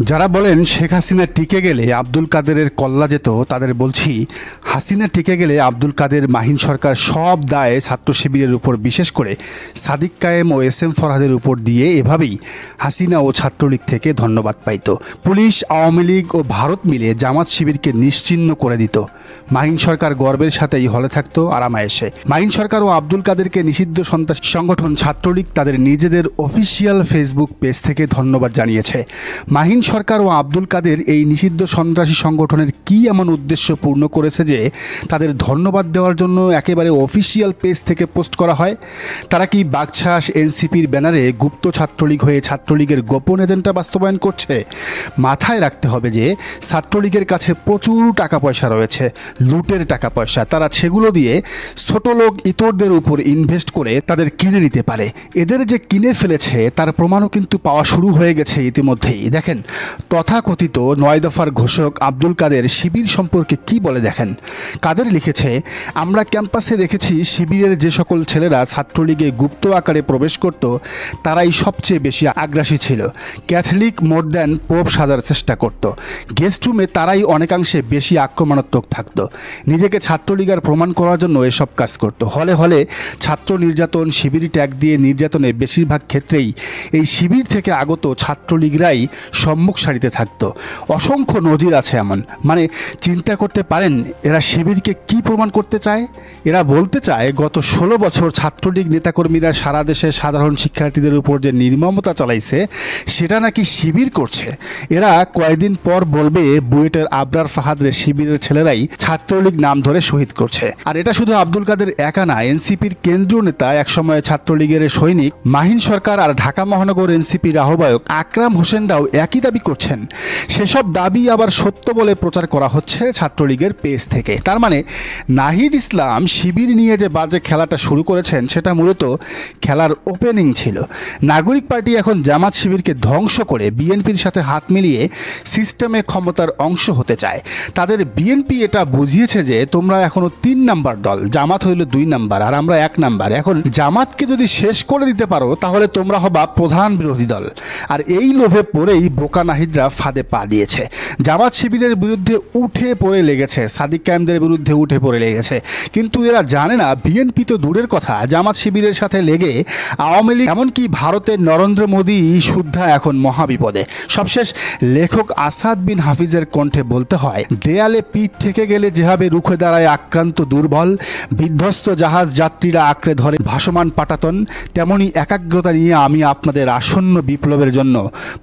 যারা বলেন শেখ হাসিনা টিকে গেলে আব্দুল কাদেরের কল্লা যেত, তাদের বলছি, হাসিনা টিকে গেলে আব্দুল কাদের মাহিন সরকার সব দায়ে ছাত্র শিবিরের উপর, বিশেষ করে সাদিক কায়েম ও এস এম ফরহাদের উপর দিয়ে এভাবেই হাসিনা ও ছাত্রলীগ থেকে ধন্যবাদ পাইত। পুলিশ, আওয়ামী লীগ ও ভারত মিলে জামাত শিবিরকে নিশ্চিহ্ন করে দিত। মাহিন সরকার গর্বের সাথেই হলে থাকত আরামায়েশে। মাহিন সরকার ও আব্দুল কাদেরকে নিষিদ্ধ সন্ত্রাসী সংগঠন ছাত্রলীগ তাদের নিজেদের অফিসিয়াল ফেসবুক পেজ থেকে ধন্যবাদ জানিয়েছে। মাহিন সরকার ও আব্দুল কাদের এই নিষিদ্ধ সন্ত্রাসী সংগঠনের কি এমন উদ্দেশ্য পূর্ণ করেছে যে তাদের ধন্যবাদ দেওয়ার জন্য একেবারে অফিসিয়াল পেজ থেকে পোস্ট করা হয়? তারা কি বাগছাস এনসিপির ব্যানারে গুপ্ত ছাত্রলীগ হয়ে ছাত্রলীগের গোপন এজেন্ডা বাস্তবায়ন করছে? মাথায় রাখতে হবে যে ছাত্রলীগের কাছে প্রচুর টাকা পয়সা রয়েছে, লুটের টাকা পয়সা। তারা সেগুলো দিয়ে ছোট লোক ইতরদের উপর ইনভেস্ট করে তাদের কিনে নিতে পারে। এদের যে কিনে ফেলেছে, তার প্রমাণও কিন্তু পাওয়া শুরু হয়ে গেছে ইতিমধ্যেই। দেখেন তথাকথিত নয় দফার ঘোষক আব্দুল কাদের শিবির সম্পর্কে কি বলে দেখেন? কাদের লিখেছে, আমরা ক্যাম্পাসে দেখেছি শিবিরের যে সকল ছেলেরা ছাত্রলীগে গুপ্ত আকারে প্রবেশ করত, তারাই সবচেয়ে বেশি আগ্রাসী ছিল। ক্যাথলিক মোর দ্যান পোপ সাজার চেষ্টা করত। গেস্ট রুমে তারাই অনেকাংশে বেশি আক্রমণাত্মক থাকতো। নিজেকে ছাত্রলীগার প্রমাণ করার জন্য এসব কাজ করত। হলে হলে ছাত্র নির্যাতন, শিবির ট্যাগ দিয়ে নির্যাতনে বেশিরভাগ ক্ষেত্রেই এই শিবির থেকে আগত ছাত্রলীগরাই সম্মুখ সারিতে থাকতো। অসংখ্য নজির আছে এমন। মানে চিন্তা করতে পারেন, এরা শিবিরকে কি প্রমাণ করতে চায়? এরা বলতে চায়, গত ষোলো বছর ছাত্রলীগ নেতাকর্মীরা সারা দেশে সাধারণ শিক্ষার্থীদের উপর যে নির্মমতা চালাইছে, সেটা নাকি শিবির করছে? এরা কয়েকদিন পর বলবে, বুয়েটের আবরার ফাহাদের শিবিরের ছেলেরাই ছাত্রলীগ নাম ধরে শহীদ করছে। আর এটা শুধু আব্দুল কাদের একা না, এনসিপির কেন্দ্রীয় নেতা, একসময় ছাত্রলীগের সৈনিক, মাহিন সরকার আর ঢাকা মহানগর এনসিপির আহ্বায়ক আকরাম হোসেনরাও একই দাবি করছেন। সেসব দাবি আবার সত্য বলে প্রচার করা হচ্ছে ছাত্রলীগের পেজ থেকে। তার মানে নাহিদ ইসলাম শিবির নিয়ে যে বাজে খেলাটা শুরু করেছেন, সেটা মূলত খেলার ওপেনিং ছিল। নাগরিক পার্টি এখন জামাত শিবিরকে ধ্বংস করে বিএনপির সাথে হাত মিলিয়ে সিস্টেমে ক্ষমতার অংশ হতে চায়। তাদের বিএনপি এটা বুঝিয়েছে যে তোমরা এখনও তিন নাম্বার দল, জামাত হইল দুই নাম্বার আর আমরা এক নাম্বার। এখন জামাতকে যদি শেষ করে দিতে পারো, তাহলে তোমরা হবা প্রধান বিরোধী দল। আর এই লোভে পড়েই বোকা নাহিদরা ফাঁদে পা দিয়েছে। জামাত শিবিরের বিরুদ্ধে উঠে পড়ে লেগেছে, সাদিক কায়েমদের বিরুদ্ধে উঠে পড়ে লেগেছে। কিন্তু এরা জানে না বিএনপি তো দূরের কথা, জামাত শিবিরের সাথে লেগে আওয়ামী লীগ, এমনকি ভারতের নরেন্দ্র মোদী শুদ্ধা এখন মহাবিপদে। সবশেষ, লেখক আসাদ বিন হাফিজের কণ্ঠে বলতে হয়, দেয়ালে পিঠ থেকে গেলে যেভাবে রুখে দাঁড়ায় আক্রান্ত দুর্বল, বিধ্বস্ত জাহাজ যাত্রীরা আঁকড়ে ধরে ভাসমান পাটাতন, তেমনি একাগ্রতা নিয়ে আমি আপনাদের আসন্ন বিপ্লবের জন্য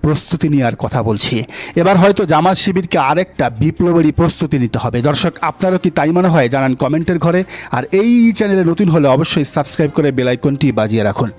প্রস্তুতি নেওয়ার কথা বলছি। এবার হয়তো জামাত শিবিরকে আরেকটা বিপ্লবেরই প্রস্তুতি নিতে হবে। দর্শক, আপনারও কি তাই মনে হয়? জানান কমেন্টের ঘরে। আর এই চ্যানেলে নতুন হলে অবশ্যই সাবস্ক্রাইব করে বেলাইকনটি বাজিয়ে রাখুন।